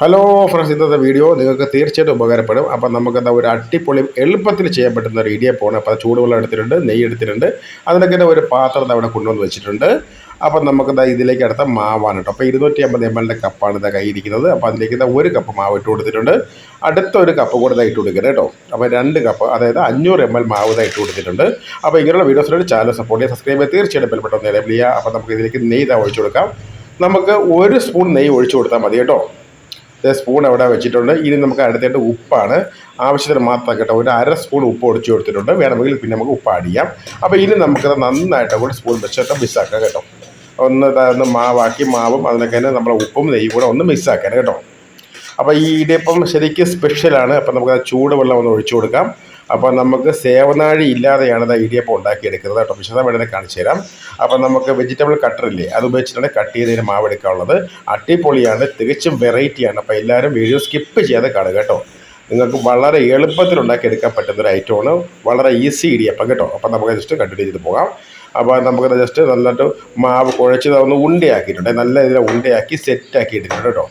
Hello friends ഇന്നത്തെ video നിങ്ങൾക്ക് തീർച്ചയായിട്ടും ഉപകാരപ്പെടും. അപ്പം നമുക്കെന്താ ഒരു അട്ടിപ്പൊളി എളുപ്പത്തിൽ ചെയ്യാൻ പറ്റുന്ന ഒരു ഇടിയപ്പമാണ് അപ്പോൾ ചൂടുവെള്ളം എടുത്തിട്ടുണ്ട് നെയ്യ് എടുത്തിട്ടുണ്ട്. അതിനൊക്കെ ഒരു പാത്രം അവിടെ കൊണ്ടുവന്ന് വെച്ചിട്ടുണ്ട്. അപ്പം നമുക്കെന്താ ഇതിലേക്ക് അടുത്ത മാവാണ് കേട്ടോ. അപ്പോൾ ഇരുന്നൂറ്റി അമ്പത് എം എല്ലിന്റെ കപ്പാണ് ഇതാ കയ്യിരിക്കുന്നത് അപ്പോൾ അതിലേക്ക് ഇതാ ഒരു കപ്പ് മാവ് ഇട്ട് കൊടുത്തിട്ടുണ്ട്. അടുത്ത ഒരു കപ്പ് കൂടെ ഇതാ ഇട്ട് കൊടുക്കരുത് കേട്ടോ. അപ്പോൾ രണ്ട് കപ്പ് അതായത് അഞ്ഞൂറ് എം എൽ മാവ് ഇതാ ഇട്ട് കൊടുത്തിട്ടുണ്ട്. അപ്പോൾ ഇങ്ങനെയുള്ള വീഡിയോസിനായിട്ട് ചാനൽ സപ്പോർട്ട് ചെയ്യുക സബ്സ്ക്രൈബ് ചെയ്യുക തീർച്ചയായിട്ടും ബെൽപ്പെട്ടൊന്ന് എനേബിൾ ചെയ്യുക. അപ്പോൾ നമുക്ക് ഇതിലേക്ക് നെയ്യ് ഇതാ ഒഴിച്ചു കൊടുക്കാം. നമുക്ക് ഒരു സ്പൂൺ നെയ്യ് ഒഴിച്ചു കൊടുത്താൽ മതി കേട്ടോ. സ്പൂൺ അവിടെ വെച്ചിട്ടുണ്ട്. ഇനി നമുക്ക് അടുത്തായിട്ട് ഉപ്പാണ്. ആവശ്യത്തിന് മാത്രം കേട്ടോ ഒരു അര സ്പൂൺ ഉപ്പ് ഒടിച്ചു കൊടുത്തിട്ടുണ്ട്. വേണമെങ്കിൽ പിന്നെ നമുക്ക് ഉപ്പ് ആഡ് ചെയ്യാം. അപ്പോൾ ഇനി നമുക്കത് നന്നായിട്ട് കൂടി സ്പൂൺ വെച്ചിട്ട് മിസ്സാക്കാം കേട്ടോ. ഒന്ന് ഒന്ന് മാവാക്കി മാവും അതിനൊക്കെ തന്നെ നമ്മളെ ഉപ്പും നെയ്യും കൂടെ ഒന്ന് മിസ്സാക്കാൻ കേട്ടോ. അപ്പോൾ ഈ ഇടിയപ്പം ശരിക്കും സ്പെഷ്യലാണ് അപ്പോൾ നമുക്ക് ചൂടുവെള്ളം ഒന്ന് ഒഴിച്ചു കൊടുക്കാം. അപ്പോൾ നമുക്ക് സേവനാഴി ഇല്ലാതെയാണ് ഇടിയപ്പം ഉണ്ടാക്കിയെടുക്കുന്നത് കേട്ടോ. വിശദമായിട്ട് കാണിച്ചു തരാം. അപ്പോൾ നമുക്ക് വെജിറ്റബിൾ കട്ടറില്ലേ അത് ഉപയോഗിച്ചിട്ടാണ് കട്ട് ചെയ്തതിന് മാവെടുക്കാനുള്ളത് അട്ടിപ്പൊളിയാണ് തികച്ചും വെറൈറ്റിയാണ് അപ്പോൾ എല്ലാവരും വീഡിയോ സ്കിപ്പ് ചെയ്യാതെ കാണുക കേട്ടോ. നിങ്ങൾക്ക് വളരെ എളുപ്പത്തിൽ ഉണ്ടാക്കിയെടുക്കാൻ പറ്റുന്ന ഒരു ഐറ്റമാണ് വളരെ ഈസി ഇടിയപ്പം കേട്ടോ. അപ്പം നമുക്ക് ജസ്റ്റ് കണ്ടിന്യൂ ചെയ്ത് പോകാം. അപ്പോൾ നമുക്കത് ജസ്റ്റ് നല്ലതായിട്ട് മാവ് കുഴച്ച് ഒന്ന് ഉണ്ടയാക്കിയിട്ടുണ്ട്. നല്ല ഇതിൽ ഉണ്ടയാക്കി സെറ്റാക്കി ഇട്ടിട്ടുണ്ട് കേട്ടോ.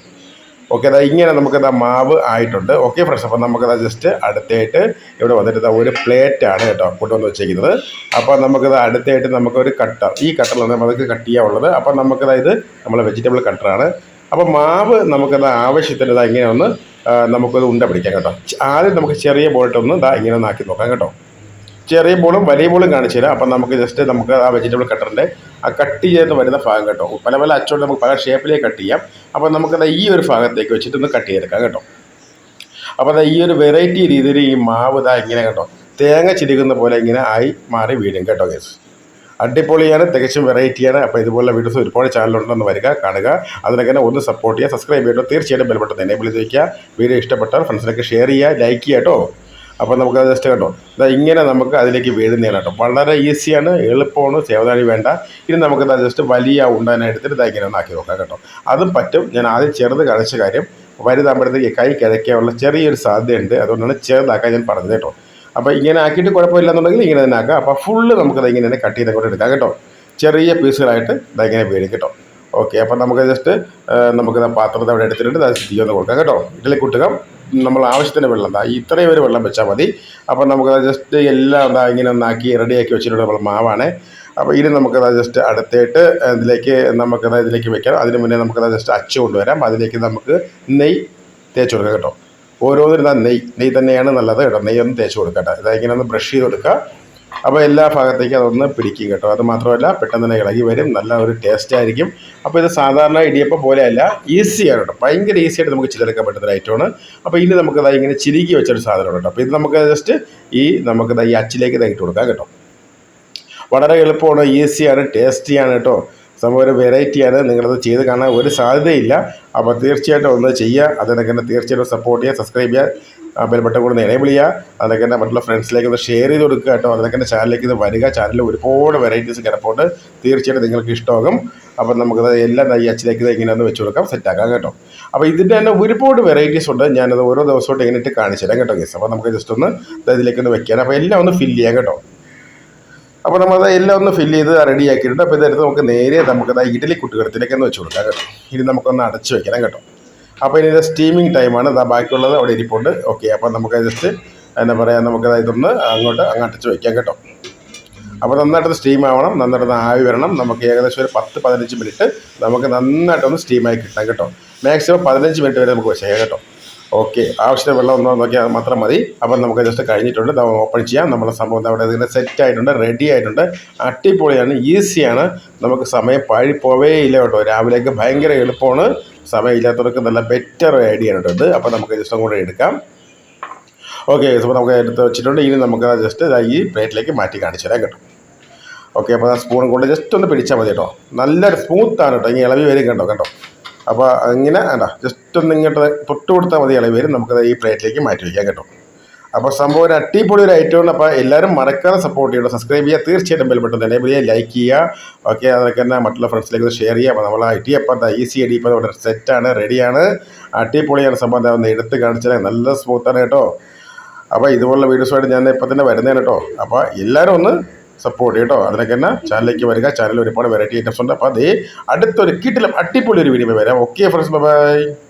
ഓക്കെ അതാ ഇങ്ങനെ നമുക്കത് മാവ് ആയിട്ടുണ്ട്. ഓക്കെ ഫ്രഷ് അപ്പോൾ നമുക്കത് ജസ്റ്റ് അടുത്തായിട്ട് ഇവിടെ വന്നിട്ട് ഒരു പ്ലേറ്റാണ് കേട്ടോ കൊണ്ടുവന്ന് വെച്ചേക്കുന്നത്. അപ്പോൾ നമുക്കത് അടുത്തായിട്ട് നമുക്കൊരു കട്ടർ ഈ കട്ടറിലാണ് നമുക്ക് കട്ട് ചെയ്യാനുള്ളത് അപ്പോൾ നമുക്കതാ ഇത് നമ്മളെ വെജിറ്റബിൾ കട്ടറാണ് അപ്പോൾ മാവ് നമുക്കത് ആവശ്യത്തിന് ഇതാ ഇങ്ങനെ ഒന്ന് നമുക്കത് ഉണ്ട പിടിക്കാം കേട്ടോ. ആദ്യം നമുക്ക് ചെറിയ ബോട്ടൊന്ന് ഇതാ ഇങ്ങനെ ഒന്ന് ആക്കി നോക്കാം കേട്ടോ. ചെറിയ ബോളും വലിയ ബോളും കാണിച്ചു തരാം. അപ്പം നമുക്ക് ജസ്റ്റ് നമുക്ക് ആ വെജിറ്റബിൾ കട്ടറിന്റെ ആ കട്ട് ചെയ്ത് വരുന്ന ഭാഗം കേട്ടോ. പല പല അച്ചുകൊണ്ട് നമുക്ക് പല ഷേപ്പിലേക്ക് കട്ട് ചെയ്യാം. അപ്പം നമുക്കത് ഈ ഒരു ഭാഗത്തേക്ക് വെച്ചിട്ട് ഒന്ന് കട്ട് ചെയ്തെടുക്കാം കേട്ടോ. അപ്പോൾ അത് ഈ ഒരു വെറൈറ്റി രീതിയിൽ ഈ മാവ് ഇതാ ഇങ്ങനെ കേട്ടോ. തേങ്ങ ചിരിക്കുന്ന പോലെ ഇങ്ങനെ ആയി മാറി വീടും കേട്ടോ കേസ് അടിപൊളിയാണ് തികച്ചും വെറൈറ്റിയാണ് അപ്പോൾ ഇതുപോലെ വീഡിയോസ് ഒരുപാട് ചാനലുണ്ടെന്ന് വരിക കാണുക. അതിനൊക്കെ ഒന്ന് സപ്പോർട്ട് ചെയ്യുക സബ്സ്ക്രൈബ് ചെയ്യട്ടോ തീർച്ചയായിട്ടും ബെൽബട്ടൺ എനേബിൾ ചെയ്ത് വയ്ക്കുക വീഡിയോ ഇഷ്ടപ്പെട്ടാൽ ഫ്രണ്ട്സിനൊക്കെ ഷെയർ ചെയ്യുക ലൈക്ക് ചെയ്യാട്ടോ അപ്പോൾ നമുക്ക് ജസ്റ്റ് കേട്ടോ ഇതാ ഇങ്ങനെ നമുക്ക് അതിലേക്ക് വേദന കേട്ടോ. വളരെ ഈസിയാണ് എളുപ്പമാണ് സേവനാഴി വേണ്ട. ഇനി നമുക്ക് ഇതാ ജസ്റ്റ് വലിയ ഉണ്ടാനെ എടുത്തിട്ട് ഇതാ ഇങ്ങനെ ആക്കി നോക്കാം കേട്ടോ. അതും പറ്റും. ഞാൻ ആദ്യം ചെറുത് കഴിച്ച കാര്യം വലുതാകുമ്പോഴത്തേക്ക് കൈ കിഴക്കാനുള്ള ചെറിയൊരു സാധ്യതയുണ്ട്. അതുകൊണ്ടാണ് ചെറുതാക്കാൻ ഞാൻ പറഞ്ഞത് കേട്ടോ. അപ്പോൾ ഇങ്ങനെ ആക്കിയിട്ട് കുഴപ്പമില്ല എന്നുണ്ടെങ്കിൽ ഇങ്ങനെ തന്നെ ആക്കാം. അപ്പോൾ ഫുള്ള് നമുക്കത് ഇങ്ങനെ തന്നെ കട്ട് ചെയ്തങ്ങോട്ട് എടുക്കാം കേട്ടോ. ചെറിയ പീസുകളായിട്ട് ഇതാ ഇങ്ങനെ വീഴും കേട്ടോ. ഓക്കെ അപ്പം നമുക്ക് ജസ്റ്റ് നമുക്ക് പാത്രത്തെ അവിടെ എടുത്തിട്ടുണ്ട്. അത് തീ ഒന്ന് കൊടുക്കാം കേട്ടോ. ഇതിലേക്ക് കുട്ടുക. നമ്മൾ ആവശ്യത്തിന് വെള്ളം. ദാ ഇത്രയും ഒരു വെള്ളം വെച്ചാൽ മതി. അപ്പം നമുക്ക് ജസ്റ്റ് എല്ലാം എന്താ ഇങ്ങനെ ഒന്നാക്കി റെഡിയാക്കി വെച്ചിട്ടുള്ള നമ്മൾ മാവാണ്. അപ്പോൾ ഇനി നമുക്കത് ജസ്റ്റ് അടുത്തായിട്ട് ഇതിലേക്ക് നമുക്കത് ഇതിലേക്ക് വെക്കാം. അതിന് മുന്നേ നമുക്കത് ജസ്റ്റ് അച്ച് കൊണ്ടുവരാം. അതിലേക്ക് നമുക്ക് നെയ് തേച്ച് കൊടുക്കാം കേട്ടോ. ഓരോന്നിനും നെയ്. നെയ്യ് തന്നെയാണ് നല്ലത് കേട്ടോ. നെയ്യൊന്ന് തേച്ച് കൊടുക്കട്ടെ ഇതാ ഇങ്ങനെ ഒന്ന് ബ്രഷ് ചെയ്ത് കൊടുക്കുക. അപ്പോൾ എല്ലാ ഭാഗത്തേക്കും അതൊന്ന് പിടിക്കും കേട്ടോ. അത് മാത്രമല്ല പെട്ടെന്ന് തന്നെ ഇളകി വരും നല്ല ഒരു ടേസ്റ്റ് ആയിരിക്കും. അപ്പോൾ ഇത് സാധാരണ ഇടിയപ്പം പോലെയല്ല ഈസിയാണ് കേട്ടോ. ഭയങ്കര ഈസിയായിട്ട് നമുക്ക് ചിലരൊക്കെ പറ്റുന്ന ഐറ്റമാണ് അപ്പോൾ ഇനി നമുക്ക് നമുക്കത് ഇങ്ങനെ ചിരുകി വെച്ചൊരു സാധനമാണ് കേട്ടോ. അപ്പോൾ ഇത് നമുക്ക് ജസ്റ്റ് ഈ നമുക്കത് ഈ അച്ചിലേക്ക് ഇതായിട്ട് കൊടുക്കാം കേട്ടോ. വളരെ എളുപ്പമാണ് ഈസിയാണ് ടേസ്റ്റിയാണ് കേട്ടോ. സംഭവം ഒരു വെറൈറ്റിയാണ് നിങ്ങളത് ചെയ്ത് കാണാൻ ഒരു സാധ്യതയില്ല. അപ്പോൾ തീർച്ചയായിട്ടും ഒന്ന് ചെയ്യുക. അതിനൊക്കെ തീർച്ചയായിട്ടും സപ്പോർട്ട് ചെയ്യുക സബ്സ്ക്രൈബ് ചെയ്യുക. ബെൽ ബട്ടൺ കൂടെ എനേബിൾ ചെയ്യുക അതൊക്കെ തന്നെ മറ്റുള്ള ഫ്രണ്ട്സിലേക്ക് ഒന്ന് ഷെയർ ചെയ്ത് കൊടുക്കുക കേട്ടോ. അതൊക്കെ തന്നെ ചാനലിലേക്ക് ഇത് വരിക. ചാനലിൽ ഒരുപാട് വെറൈറ്റീസ് കിടപ്പുണ്ട് തീർച്ചയായിട്ടും നിങ്ങൾക്ക് ഇഷ്ടമാകും. അപ്പോൾ നമുക്കത് എല്ലാം ഈ ഇത് ഇങ്ങനെ ഒന്ന് വെച്ച് കൊടുക്കാം. സെറ്റാക്കാം കേട്ടോ. അപ്പോൾ ഇതിന്റെ തന്നെ ഒരുപാട് വെറൈറ്റീസ് ഉണ്ട്. ഞാനത് ഓരോ ദിവസമായിട്ട് എങ്ങനെയിട്ട് കാണിച്ചു തരാം കേട്ടോ ഗസ് അപ്പോൾ നമുക്ക് ജസ്റ്റ് ഒന്ന് ഇതിലേക്ക് ഒന്ന് വെക്കാൻ അപ്പോൾ എല്ലാം ഒന്ന് ഫില്ല് ചെയ്യാം കേട്ടോ. അപ്പോൾ നമ്മൾ അത് എല്ലാം ഒന്ന് ഫില്ല് ചെയ്ത് റെഡി ആക്കിയിട്ടുണ്ട്. അപ്പോൾ ഇതെടുത്ത് നമുക്ക് നേരെ നമുക്ക് അത് ഇഡലി കുട്ടികളത്തിലേക്ക് ഒന്ന് വെച്ച് കൊടുക്കാം കേട്ടോ. ഇനി നമുക്കൊന്ന് അടച്ച് വെക്കണം കേട്ടോ. അപ്പോൾ ഇനി ഇത് സ്റ്റീമിങ് ടൈമാണ് ഇതാ ബാക്കിയുള്ളത്. അവിടെ ഇരിപ്പുണ്ട്. ഓക്കെ അപ്പോൾ നമുക്ക് ജസ്റ്റ് എന്താ പറയുക നമുക്ക് ഇതൊന്ന് അങ്ങോട്ട് അങ്ങ് അടച്ച് വയ്ക്കാം കേട്ടോ. അപ്പോൾ നന്നായിട്ടൊന്ന് സ്റ്റീം ആവണം. നന്നായിട്ടൊന്ന് ആവി വരണം. നമുക്ക് ഏകദേശം ഒരു പത്ത് പതിനഞ്ച് മിനിറ്റ് നമുക്ക് നന്നായിട്ടൊന്ന് സ്റ്റീമായി കിട്ടാം കേട്ടോ. മാക്സിമം പതിനഞ്ച് മിനിറ്റ് വരെ നമുക്ക് വെച്ചേക്കാം കേട്ടോ. ഓക്കെ ആവശ്യത്തിന് വെള്ളം ഒന്ന് നോക്കിയാൽ മാത്രം മതി. അപ്പം നമുക്ക് ജസ്റ്റ് കഴിഞ്ഞിട്ടുണ്ട്. ഓപ്പൺ ചെയ്യാം. നമ്മുടെ സംഭവം അവിടെ ഇതിന്റെ സെറ്റ് ആയിട്ടുണ്ട് റെഡി ആയിട്ടുണ്ട്. അടിപൊളിയാണ് ഈസിയാണ് നമുക്ക് സമയം പാഴിപ്പോവേ പോവേ ഇല്ല കേട്ടോ. രാവിലേക്ക് ഭയങ്കര എളുപ്പമാണ്. സമയം ഇല്ലാത്തവർക്ക് നല്ല ബെറ്റർ ഐഡിയ ആണ് ഇത്. അപ്പോൾ നമുക്ക് ജസ്റ്റ് കൂടെ എടുക്കാം. ഓക്കെ അപ്പോൾ നമുക്ക് എടുത്ത് വെച്ചിട്ടുണ്ട്. ഇനി നമുക്ക് ജസ്റ്റ് ഈ പ്ലേറ്റിലേക്ക് മാറ്റി കാണിച്ചു തരാം കേട്ടോ. ഓക്കെ അപ്പോൾ ആ സ്പൂൺ കൊണ്ട് ജസ്റ്റ് ഒന്ന് പിടിച്ചാൽ മതി കേട്ടോ. നല്ലൊരു സ്മൂത്താണ് കേട്ടോ. ഇങ്ങനെ ഇളവി വരും കേട്ടോ കേട്ടോ അപ്പോൾ അങ്ങനെ വേണ്ട ജസ്റ്റ് ഒന്ന് ഇങ്ങോട്ട് തൊട്ട് കൊടുത്താൽ മതി ഇളവി വരും. നമുക്കത് ഈ പ്ലേറ്റിലേക്ക് മാറ്റി വയ്ക്കാം കേട്ടോ. അപ്പോൾ സംഭവം ഒരു അടിപൊളി ഒരു ഐറ്റമാണ് അപ്പോൾ എല്ലാവരും മറക്കാതെ സപ്പോർട്ട് ചെയ്യണം സബ്സ്ക്രൈബ് ചെയ്യുക. തീർച്ചയായിട്ടും ബെൽബട്ടൺ തന്നെ. ചെയ്യുക ലൈക്ക് ചെയ്യുക. ഓക്കെ അതൊക്കെ തന്നെ മറ്റുള്ള ഫ്രണ്ട്സിലേക്ക് ഷെയർ ചെയ്യുക. അപ്പോൾ നമ്മൾ ഐ ടി അപ്പം ഈസി ഡി ഇപ്പം നമ്മുടെ സെറ്റാണ് റെഡിയാണ് അടിപൊളിയാണ് സംഭവം. എന്താ ഒന്ന് എടുത്ത് കാണിച്ചാൽ നല്ല സ്മൂത്താണ് കേട്ടോ. അപ്പോൾ ഇതുപോലുള്ള വീഡിയോസുമായിട്ട് ഞാൻ ഇപ്പം തന്നെ വരുന്നതാണ് കേട്ടോ. അപ്പോൾ എല്ലാവരും ഒന്ന് സപ്പോർട്ട് കേട്ടോ. അതിനൊക്കെ തന്നെ ചാനലിലേക്ക് വരിക. ചാനലിൽ ഒരുപാട് വെറൈറ്റി ഐറ്റംസ് ഉണ്ട്. അപ്പോൾ അതേ അടുത്തൊരു കിട്ടിലും അടിപൊളി ഒരു വീഡിയോ വരാം. Okay friends bye